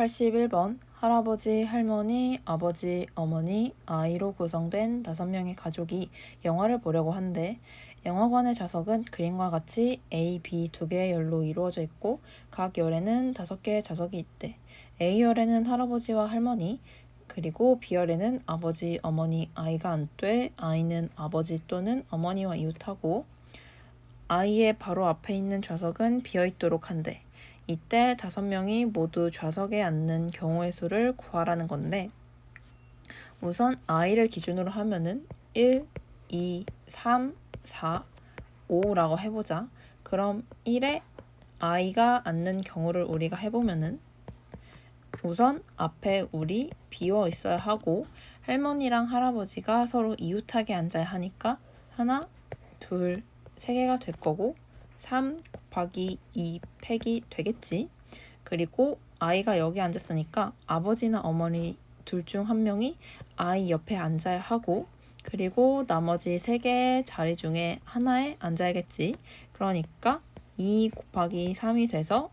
81번 할아버지, 할머니, 아버지, 어머니, 아이로 구성된 5명의 가족이 영화를 보려고 한대. 영화관의 좌석은 그림과 같이 A, B 두 개의 열로 이루어져 있고 각 열에는 5개의 좌석이 있대. A열에는 할아버지와 할머니, 그리고 B열에는 아버지, 어머니, 아이가 앉되 아이는 아버지 또는 어머니와 이웃하고 아이의 바로 앞에 있는 좌석은 비어 있도록 한대. 이때 다섯 명이 모두 좌석에 앉는 경우의 수를 구하라는 건데 우선 아이를 기준으로 하면은 1, 2, 3, 4, 5라고 해보자. 그럼 1에 아이가 앉는 경우를 우리가 해보면은 우선 앞에 우리 비어 있어야 하고 할머니랑 할아버지가 서로 이웃하게 앉아야 하니까 하나, 둘, 세 개가 될 거고 3 곱하기 2 팩이 되겠지. 그리고 아이가 여기 앉았으니까 아버지나 어머니 둘 중 한 명이 아이 옆에 앉아야 하고 그리고 나머지 세 개의 자리 중에 하나에 앉아야겠지. 그러니까 2 곱하기 3이 돼서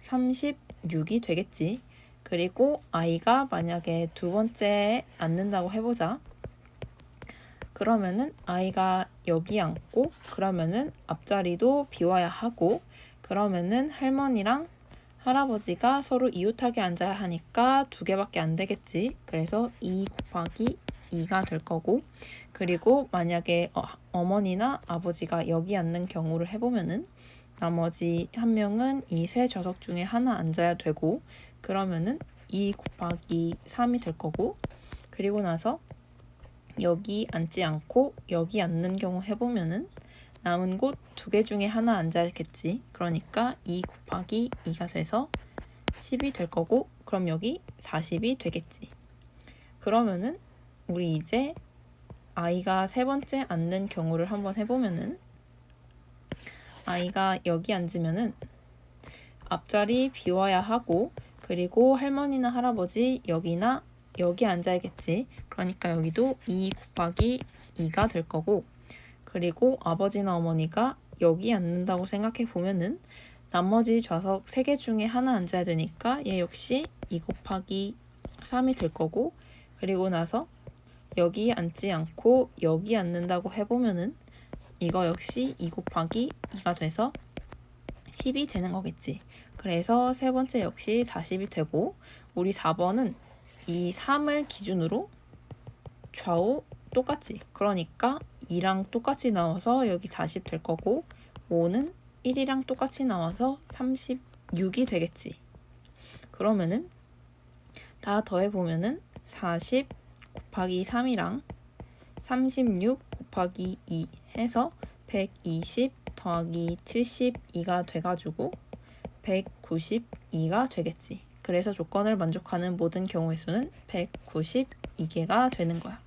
36이 되겠지. 그리고 아이가 만약에 두 번째에 앉는다고 해보자. 그러면은 아이가 여기 앉고 그러면은 앞자리도 비워야 하고 그러면은 할머니랑 할아버지가 서로 이웃하게 앉아야 하니까 두 개밖에 안 되겠지. 그래서 2 곱하기 2가 될 거고 그리고 만약에 어, 어머니나 아버지가 여기 앉는 경우를 해보면은 나머지 한 명은 이 세 좌석 중에 하나 앉아야 되고 그러면은 2 곱하기 3이 될 거고 그리고 나서 여기 앉지 않고 여기 앉는 경우 해보면은 남은 곳 두 개 중에 하나 앉아야겠지. 그러니까 2 곱하기 2가 돼서 10이 될 거고 그럼 여기 40이 되겠지. 그러면은 우리 이제 아이가 세 번째 앉는 경우를 한번 해보면은 아이가 여기 앉으면은 앞자리 비워야 하고 그리고 할머니나 할아버지 여기나 여기 앉아야겠지. 그러니까 여기도 2 곱하기 2가 될 거고 그리고 아버지나 어머니가 여기 앉는다고 생각해 보면은 나머지 좌석 3개 중에 하나 앉아야 되니까 얘 역시 2 곱하기 3이 될 거고 그리고 나서 여기 앉지 않고 여기 앉는다고 해보면은 이거 역시 2 곱하기 2가 돼서 10이 되는 거겠지. 그래서 세 번째 역시 40이 되고 우리 4번은 이 3을 기준으로 좌우 똑같지. 그러니까 2랑 똑같이 나와서 여기 40 될 거고 5는 1이랑 똑같이 나와서 36이 되겠지. 그러면은 다 더해 보면은 40 곱하기 3이랑 36 곱하기 2 해서 120 더하기 72가 돼가지고 192가 되겠지. 그래서 조건을 만족하는 모든 경우의 수는 192개가 되는 거야.